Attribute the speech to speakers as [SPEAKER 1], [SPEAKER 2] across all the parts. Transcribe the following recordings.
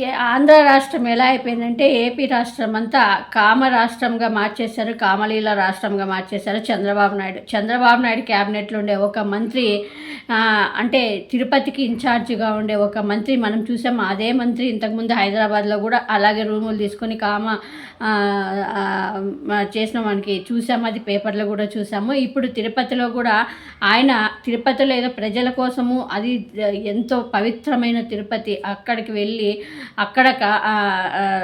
[SPEAKER 1] ఏ ఆంధ్ర రాష్ట్రం ఎలా అయిపోయిందంటే ఏపీ రాష్ట్రం అంతా కామ రాష్ట్రంగా మార్చేశారు కామలీల రాష్ట్రంగా మార్చేశారు చంద్రబాబు నాయుడు. చంద్రబాబు నాయుడు క్యాబినెట్లో ఉండే ఒక మంత్రి అంటే తిరుపతికి ఇన్ఛార్జిగా ఉండే ఒక మంత్రి మనం చూసాం. అదే మంత్రి ఇంతకుముందు హైదరాబాద్లో కూడా అలాగే రూములు తీసుకొని కామ చేసిన మనకి చూసాము అది పేపర్లో కూడా చూసాము. ఇప్పుడు తిరుపతిలో కూడా ఆయన తిరుపతిలో ఏదో ప్రజల కోసము అది ఎంతో పవిత్రమైన తిరుపతి అక్కడికి వెళ్ళి అక్కడ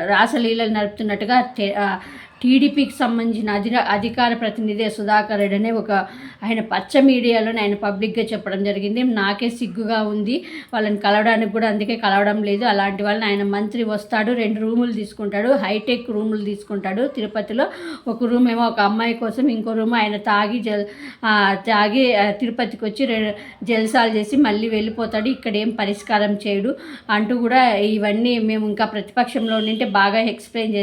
[SPEAKER 1] రాసలీలలు నడుపుతున్నట్టుగా టీడీపీకి సంబంధించిన అధి అధికార ప్రతినిధి సుధాకర్ రెడ్డి అనే ఒక ఆయన పచ్చ మీడియాలోనే ఆయన పబ్లిక్గా చెప్పడం జరిగింది. నాకే సిగ్గుగా ఉంది. వాళ్ళని కలవడానికి కూడా అందుకే కలవడం లేదు. అలాంటి వాళ్ళని ఆయన మంత్రి వస్తాడు రెండు రూములు తీసుకుంటాడు హైటెక్ రూములు తీసుకుంటాడు. తిరుపతిలో ఒక రూమ్ ఏమో ఒక అమ్మాయి కోసం ఇంకో రూమ్ ఆయన తాగి జల్ తాగి తిరుపతికి వచ్చి రె- జల్సాలు చేసి మళ్ళీ వెళ్ళిపోతాడు. ఇక్కడ ఏం పరిష్కారం చేయడు అంటూ కూడా ఇవన్నీ మేము ఇంకా ప్రతిపక్షంలో ఉండింటే బాగా ఎక్స్ప్లెయిన్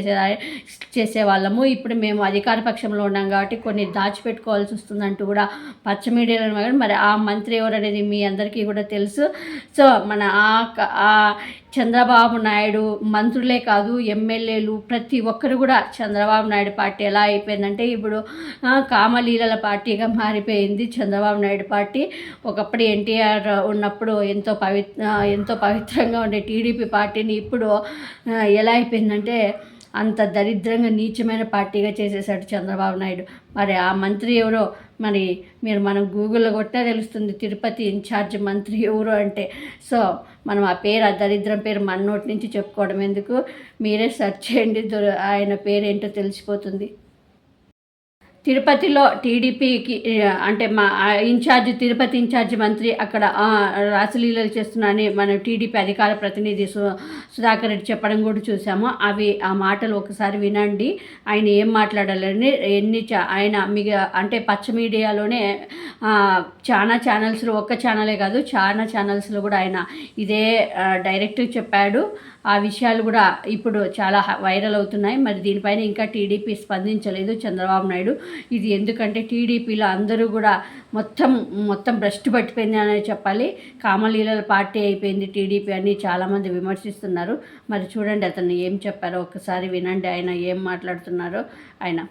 [SPEAKER 1] చేసే వాళ్ళము ఇప్పుడు మేము అధికార పక్షంలో ఉన్నాం కాబట్టి కొన్ని దాచిపెట్టుకోవాల్సి వస్తుందంటూ కూడా పచ్చ మీడియాలో మరి ఆ మంత్రి ఎవరనేది మీ అందరికీ కూడా తెలుసు. సో మన ఆ చంద్రబాబు నాయుడు మంత్రులే కాదు ఎమ్మెల్యేలు ప్రతి ఒక్కరు కూడా చంద్రబాబు నాయుడు పార్టీ ఎలా అయిపోయిందంటే ఇప్పుడు కామలీలల పార్టీగా మారిపోయింది చంద్రబాబు నాయుడు పార్టీ. ఒకప్పుడు ఎన్టీఆర్ ఉన్నప్పుడు ఎంతో పవిత్ర ఎంతో పవిత్రంగా ఉండే టీడీపీ పార్టీని ఇప్పుడు ఎలా అయిపోయిందంటే అంత దరిద్రంగా నీచమైన పార్టీగా చేసేసాడు చంద్రబాబు నాయుడు. మరి ఆ మంత్రి ఎవరో? మరి మీరు మనం గూగుల్లో కొట్టే తెలుస్తుంది తిరుపతి ఇన్ఛార్జ్ మంత్రి ఎవరు అంటే. సో మనం ఆ పేరు ఆ దరిద్రం పేరు మన నోటి నుంచి చెప్పుకోవడం ఎందుకు? మీరే సెర్చ్ చేయండి దొర- ఆయన పేరేంటో తెలిసిపోతుంది. తిరుపతిలో టీడీపీకి అంటే మా ఇన్ఛార్జ్ తిరుపతి ఇన్ఛార్జ్ మంత్రి అక్కడ రాసలీలలు చేస్తున్నారని మన టీడీపీ అధికార ప్రతినిధి సు సుధాకర్ రెడ్డి చెప్పడం కూడా చూసాము. అవి ఆ మాటలు ఒకసారి వినండి. ఆయన ఏం మాట్లాడాలని ఎన్ని చా- ఆయన మిగ అంటే పచ్చ మీడియాలోనే చాలా ఛానల్స్లో ఒక్క ఛానలే కాదు చాలా ఛానల్స్లో కూడా ఆయన ఇదే డైరెక్ట్గా చెప్పాడు. ఆ విషయాలు కూడా ఇప్పుడు చాలా వైరల్ అవుతున్నాయి. మరి దీనిపైన ఇంకా టీడీపీ స్పందించలేదు చంద్రబాబు నాయుడు. ఇది ఎందుకంటే టీడీపీలో అందరూ కూడా మొత్తం మొత్తం భ్రష్టు పట్టిపోయింది అనే చెప్పాలి. కామలీలల పార్టీ అయిపోయింది టీడీపీ అని చాలామంది విమర్శిస్తున్నారు. మరి చూడండి అతను ఏం చెప్పారో ఒకసారి వినండి ఆయన ఏం మాట్లాడుతున్నారో ఆయన.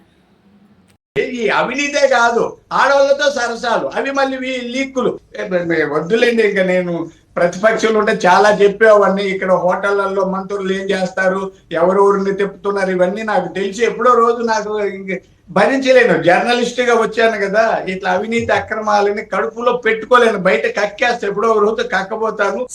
[SPEAKER 2] ఈ అవినీతే కాదు ఆడవాళ్ళతో సరసాలు. అవి మళ్ళీ వీ- లీక్కులు. వద్దులేండి ఇంకా నేను ప్రతిపక్షులు ఉంటే చాలా చెప్పేవన్నీ ఇక్కడ హోటళ్ళలో మంత్రులు ఏం చేస్తారు? ఎవరెవరిని తిప్పుతున్నారు? ఇవన్నీ నాకు తెలిసి ఎప్పుడో రోజు నాకు భరించలేను. జర్నలిస్ట్గా వచ్చాను కదా ఇట్లా అవినీతి అక్రమాలని కడుపులో పెట్టుకోలేను. బయట కక్కేస్తే ఎప్పుడో ఒక రోజు కక్కపోతాను